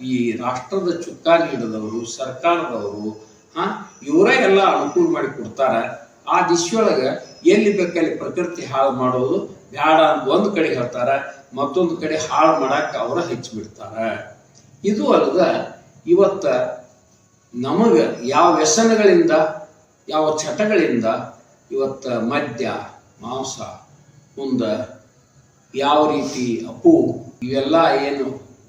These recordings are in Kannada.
ಈ ರಾಷ್ಟ್ರದ ಚುಕ್ಕಾಣಿ ಹಿಡಿದವರು, ಸರ್ಕಾರದವರು, ಹಾ, ಇವರೇ ಎಲ್ಲ ಅನುಕೂಲ ಮಾಡಿ ಕೊಡ್ತಾರ. ಆ ದಿಶೆಯೊಳಗ ಎಲ್ಲಿ ಬೇಕಲ್ಲಿ ಪ್ರಕೃತಿ ಹಾಳು ಮಾಡೋದು ಬ್ಯಾಡ ಅಂತ ಒಂದು ಕಡೆ ಹೇಳ್ತಾರ, ಮತ್ತೊಂದು ಕಡೆ ಹಾಳು ಮಾಡಕ್ಕೆ ಅವರ ಹೆಚ್ಚು ಬಿಡ್ತಾರ. ಇದು ಅಲ್ಲದ ಇವತ್ತ ನಮಗ ಯಾವ ವ್ಯಸನಗಳಿಂದ, ಯಾವ ಚಟಗಳಿಂದ ಇವತ್ತ ಮದ್ಯ, ಮಾಂಸ, ಮುಂದ ಯಾವ ರೀತಿ ಅಪ್ಪು ಇವೆಲ್ಲ ಏನು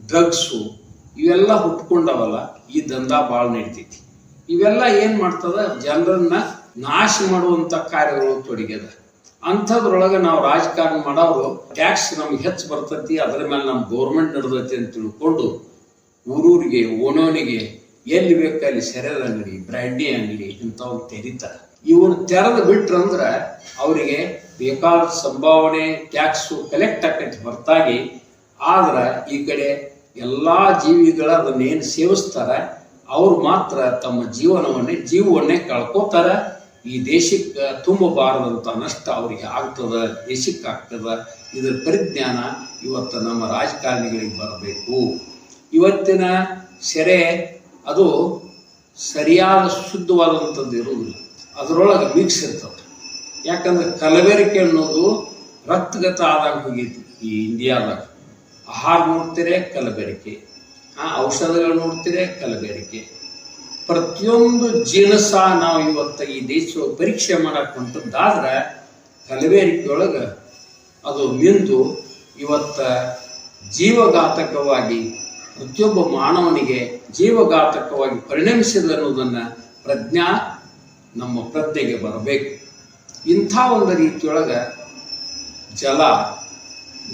ಡ್ರಗ್ಸು ಇವೆಲ್ಲ ಹುಟ್ಕೊಂಡವಲ್ಲ, ಈ ದಂಧ ಭಾಳ ನಡಿತೈತಿ. ಇವೆಲ್ಲ ಏನ್ ಮಾಡ್ತದ? ಜನರನ್ನ ನಾಶ ಮಾಡುವಂತ ಕಾರ್ಯಗಳು ತೊಡಗ್ಯದ. ಅಂಥದ್ರೊಳಗೆ ನಾವು ರಾಜಕಾರಣ ಮಾಡೋರು ಟ್ಯಾಕ್ಸ್ ನಮ್ಗೆ ಹೆಚ್ಚು ಬರ್ತೈತಿ, ಅದ್ರ ಮೇಲೆ ನಮ್ಮ ಗೌರ್ಮೆಂಟ್ ನಡೆದೈತಿ ಅಂತ ತಿಳ್ಕೊಂಡು ಊರೂರಿಗೆ ಓಣೋನಿಗೆ ಎಲ್ಲಿ ಬೇಕಲ್ಲಿ ಸೆರೆದ ಅಂಗಡಿ ಬ್ರ್ಯಾಂಡಿ ಅಂಗಡಿ ಇಂಥವು ತೆರೀತಾರೆ. ಇವನು ತೆರೆದು ಬಿಟ್ರಂದ್ರೆ ಅವರಿಗೆ ಬೇಕಾದ ಸಂಭಾವನೆ ಟ್ಯಾಕ್ಸು ಕಲೆಕ್ಟ್ ಆಕೈತಿ ಹೊರತಾಗಿ. ಆದ್ರ ಈ ಕಡೆ ಎಲ್ಲಾ ಜೀವಿಗಳ ಅದನ್ನೇನು ಸೇವಿಸ್ತಾರೆ, ಅವ್ರು ಮಾತ್ರ ತಮ್ಮ ಜೀವನವನ್ನೇ, ಜೀವವನ್ನೇ ಕಳ್ಕೋತಾರ. ಈ ದೇಶಕ್ಕೆ ತುಂಬಬಾರದಂತ ನಷ್ಟ ಅವರಿಗೆ ಆಗ್ತದೆ, ದೇಶಕ್ಕೆ ಆಗ್ತದೆ. ಇದರ ಪರಿಜ್ಞಾನ ಇವತ್ತು ನಮ್ಮ ರಾಜಕಾರಣಿಗಳಿಗೆ ಬರಬೇಕು. ಇವತ್ತಿನ ಸೆರೆ ಅದು ಸರಿಯಾದ ಶುದ್ಧವಾದಂಥದ್ದು ಇರುವುದಿಲ್ಲ. ಅದರೊಳಗೆ ಮಿಕ್ಸ್ ಇರ್ತದೆ. ಯಾಕಂದ್ರೆ ಕಲಬೆರಕೆ ಅನ್ನೋದು ರಕ್ತಗತ ಆದಾಗ ಹೋಗೈತಿ ಈ ಇಂಡಿಯಾದಾಗ. ಆಹಾರ ನೋಡ್ತೀರೇ ಕಲಬೆರಿಕೆ. ಆ ಔಷಧಗಳು ನೋಡ್ತೀರೇ ಕಲಬೆರಿಕೆ. ಪ್ರತಿಯೊಂದು ಜೀನಸ ನಾವು ಇವತ್ತು ಈ ದೇಶ ಪರೀಕ್ಷೆ ಮಾಡಕ್ಕಂಥದ್ದಾದ್ರೆ ಕಲಬೆರಕೆಯೊಳಗೆ ಅದು ಮಿಂದು ಇವತ್ತ ಜೀವಘಾತಕವಾಗಿ ಪ್ರತಿಯೊಬ್ಬ ಮಾನವನಿಗೆ ಜೀವಘಾತಕವಾಗಿ ಪರಿಣಮಿಸಿದೆ ಅನ್ನೋದನ್ನು ಪ್ರಜ್ಞಾ ನಮ್ಮ ಪ್ರಜ್ಞೆಗೆ ಬರಬೇಕು. ಇಂಥ ಒಂದು ರೀತಿಯೊಳಗೆ ಜಲ,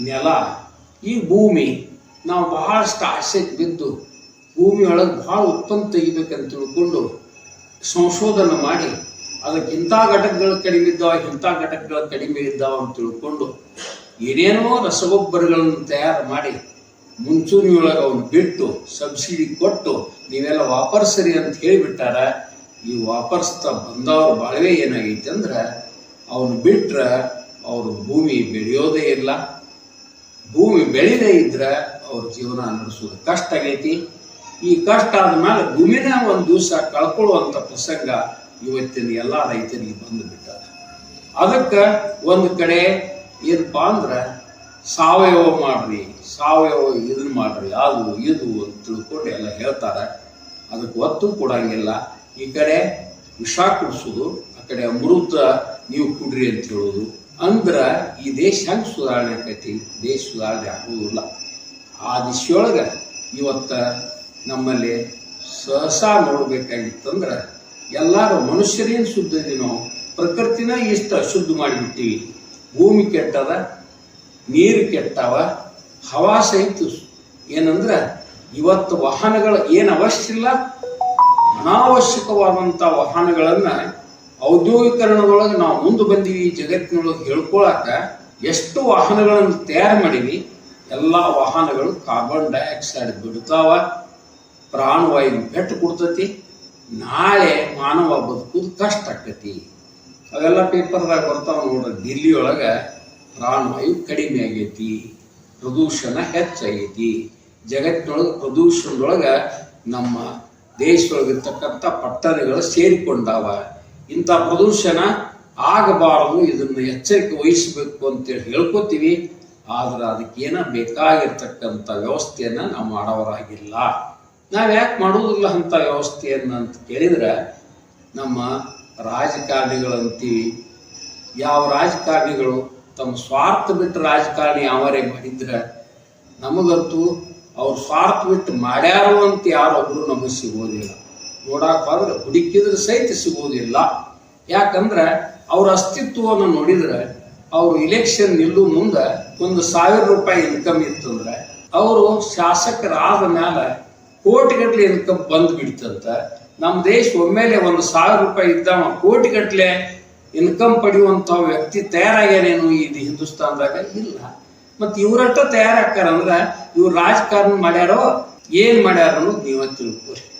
ನೆಲ ಈ ಭೂಮಿ ನಾವು ಬಹಳಷ್ಟು ಆಸೆಗೆ ಬಿದ್ದು ಭೂಮಿಯೊಳಗೆ ಭಾಳ ಉತ್ಪನ್ನ ತೆಗಿಬೇಕಂತ ತಿಳ್ಕೊಂಡು ಸಂಶೋಧನೆ ಮಾಡಿ ಅದಕ್ಕೆ ಇಂಥ ಘಟಕಗಳು ಕಡಿಮೆ ಇದ್ದಾವ, ಇಂಥ ಘಟಕಗಳು ಕಡಿಮೆ ಇದ್ದಾವ ಅಂತ ತಿಳ್ಕೊಂಡು ಏನೇನೋ ರಸಗೊಬ್ಬರಗಳನ್ನು ತಯಾರು ಮಾಡಿ ಮುಂಚೂಣಿಯೊಳಗೆ ಅವನು ಬಿಟ್ಟು ಸಬ್ಸಿಡಿ ಕೊಟ್ಟು ನೀವೆಲ್ಲ ವಾಪರ್ಸರಿ ಅಂತ ಹೇಳಿಬಿಟ್ಟಾರ, ಈ ವಾಪರ್ಸ್ತಾ ಬಂದವ್ರ ಬಾಳ್ವೆ ಏನಾಗೈತೆ ಅಂದ್ರೆ ಅವನು ಬಿಟ್ರೆ ಅವರು ಭೂಮಿ ಬೆಳೆಯೋದೇ ಇಲ್ಲ. ಭೂಮಿ ಬೆಳಿದೇ ಇದ್ರೆ ಅವ್ರ ಜೀವನ ನಡೆಸೋದು ಕಷ್ಟ ಆಗೈತಿ. ಈ ಕಷ್ಟ ಆದ್ಮೇಲೆ ಭೂಮಿನ ಒಂದು ದಿವಸ ಕಳ್ಕೊಳ್ಳುವಂಥ ಪ್ರಸಂಗ ಇವತ್ತಿನ ಎಲ್ಲ ರೈತರಿಗೆ ಬಂದು ಬಿಟ್ಟದ. ಅದಕ್ಕೆ ಒಂದು ಕಡೆ ಏನಪ್ಪಾ ಅಂದ್ರೆ ಸಾವಯವ ಮಾಡ್ರಿ, ಸಾವಯವ ಇದನ್ನ ಮಾಡ್ರಿ, ಅದು ಇದು ಅಂತ ತಿಳ್ಕೊಂಡು ಎಲ್ಲ ಹೇಳ್ತಾರೆ. ಅದಕ್ಕೆ ಒತ್ತು ಕೊಡಂಗಿಲ್ಲ ಈ ಕಡೆ ವಿಷ ಕುಡಿಸೋದು, ಆ ಕಡೆ ಅಮೃತ ನೀವು ಕುಡ್ರಿ ಅಂತ ಹೇಳೋದು. ಅಂದ್ರೆ ಈ ದೇಶ ಹೆಂಗೆ ಸುಧಾರಣೆ ಆಕೈತಿ? ದೇಶ ಸುಧಾರಣೆ ಆಗುವುದಿಲ್ಲ ಆ ದಿಶೆಯೊಳಗೆ ಇವತ್ತ ನಮ್ಮಲ್ಲಿ ಸಹಸಾ ನೋಡ್ಬೇಕಾಗಿತ್ತಂದ್ರೆ ಎಲ್ಲರೂ ಮನುಷ್ಯರೇನು ಶುದ್ಧ ಇದೀನೋ, ಪ್ರಕೃತಿನ ಇಷ್ಟು ಅಶುದ್ಧ ಮಾಡಿಬಿಟ್ಟಿವಿ. ಭೂಮಿ ಕೆಟ್ಟದ, ನೀರು ಕೆಟ್ಟವ, ಹವಾ ಸಹಿತ ಏನಂದ್ರೆ ಇವತ್ತು ವಾಹನಗಳು ಏನು ಅವಶ್ಯ ಇಲ್ಲ? ಅನಾವಶ್ಯಕವಾದಂಥ ವಾಹನಗಳನ್ನ ಔದ್ಯೋಗೀಕರಣದೊಳಗೆ ನಾವು ಮುಂದೆ ಬಂದೀವಿ ಜಗತ್ತಿನೊಳಗೆ ಹೇಳ್ಕೊಳಕ ಎಷ್ಟು ವಾಹನಗಳನ್ನು ತಯಾರು ಮಾಡೀವಿ, ಎಲ್ಲ ವಾಹನಗಳು ಕಾರ್ಬನ್ ಡೈಆಕ್ಸೈಡ್ ಬಿಡ್ತಾವ ಪ್ರಾಣವಾಯು ಬೆಟ್ಟು ಕೊಡ್ತತಿ, ನಾಳೆ ಮಾನವ ಬದುಕುದು ಕಷ್ಟ ಆಕತಿ ಅವೆಲ್ಲ ಪೇಪರ್ದಾಗ ಬರ್ತಾವ ನೋಡ್ರಿ, ದಿಲ್ಲಿಯೊಳಗೆ ಪ್ರಾಣವಾಯು ಕಡಿಮೆ ಆಗೈತಿ, ಪ್ರದೂಷಣ ಹೆಚ್ಚಾಗೈತಿ. ಜಗತ್ತಿನೊಳಗೆ ಪ್ರದೂಷಣದೊಳಗೆ ನಮ್ಮ ದೇಶದೊಳಗಿರ್ತಕ್ಕಂಥ ಪಟ್ಟಣಗಳು ಸೇರಿಕೊಂಡಾವ. ಇಂಥ ಪ್ರದೂಷಣ ಆಗಬಾರದು, ಇದನ್ನು ಎಚ್ಚರಿಕೆ ವಹಿಸಬೇಕು ಅಂತೇಳಿ ಹೇಳ್ಕೊತೀವಿ. ಆದ್ರೆ ಅದಕ್ಕೇನ ಬೇಕಾಗಿರ್ತಕ್ಕಂಥ ವ್ಯವಸ್ಥೆಯನ್ನು ನಾವು ಮಾಡೋರಾಗಿಲ್ಲ ನಾವು ಯಾಕೆ ಮಾಡುವುದಿಲ್ಲ ಅಂತ ವ್ಯವಸ್ಥೆಯನ್ನು ಅಂತ ಕೇಳಿದರೆ, ನಮ್ಮ ರಾಜಕಾರಣಿಗಳಂತೀವಿ. ಯಾವ ರಾಜಕಾರಣಿಗಳು ತಮ್ಮ ಸ್ವಾರ್ಥ ಬಿಟ್ಟು ರಾಜಕಾರಣಿ ಯಾವರೇ ಮಾಡಿದ್ರೆ, ನಮಗಂತೂ ಅವ್ರು ಸ್ವಾರ್ಥ ಬಿಟ್ಟು ಮಾಡ್ಯಾರು ಅಂತ ಯಾರೊಬ್ಬರು ನಮಗೆ ಸಿಗೋದಿಲ್ಲ. ನೋಡಕ್ ಅಂದ್ರೆ ಹುಡುಕಿದ್ರೆ ಸಹಿತ ಸಿಗುವುದಿಲ್ಲ. ಯಾಕಂದ್ರೆ ಅವ್ರ ಅಸ್ತಿತ್ವವನ್ನು ನೋಡಿದ್ರೆ ಅವರು ಇಲೆಕ್ಷನ್ ನಿಲ್ಲು ಮುಂದೆ ಒಂದು ಸಾವಿರ ರೂಪಾಯಿ ಇನ್ಕಮ್ ಇತ್ತಂದ್ರೆ ಅವರು ಶಾಸಕರಾದ ಮೇಲೆ ಕೋಟಿಗಟ್ಟಲೆ ಇನ್ಕಮ್ ಬಂದು ಬಿಡ್ತಂತ ನಮ್ಮ ದೇಶ ಒಮ್ಮೆಲೆ ಒಂದು ಸಾವಿರ ರೂಪಾಯಿ ಇದ್ದಾವ ಕೋಟಿಗಟ್ಟಲೆ ಇನ್ಕಮ್ ಪಡೆಯುವಂತ ವ್ಯಕ್ತಿ ತಯಾರಾಗ್ಯಾನೇನು ಇದು ಹಿಂದೂಸ್ತಾನದಾಗ? ಇಲ್ಲ. ಮತ್ತೆ ಇವರಟ್ಟ ತಯಾರಾಗ್ತಾರಂದ್ರ ಇವ್ರು ರಾಜಕಾರಣ ಮಾಡ್ಯಾರೋ, ಏನು ಮಾಡ್ಯಾರ ಅನ್ನೋದು ನೀವೇ ತಿಳ್ಕೊರಿ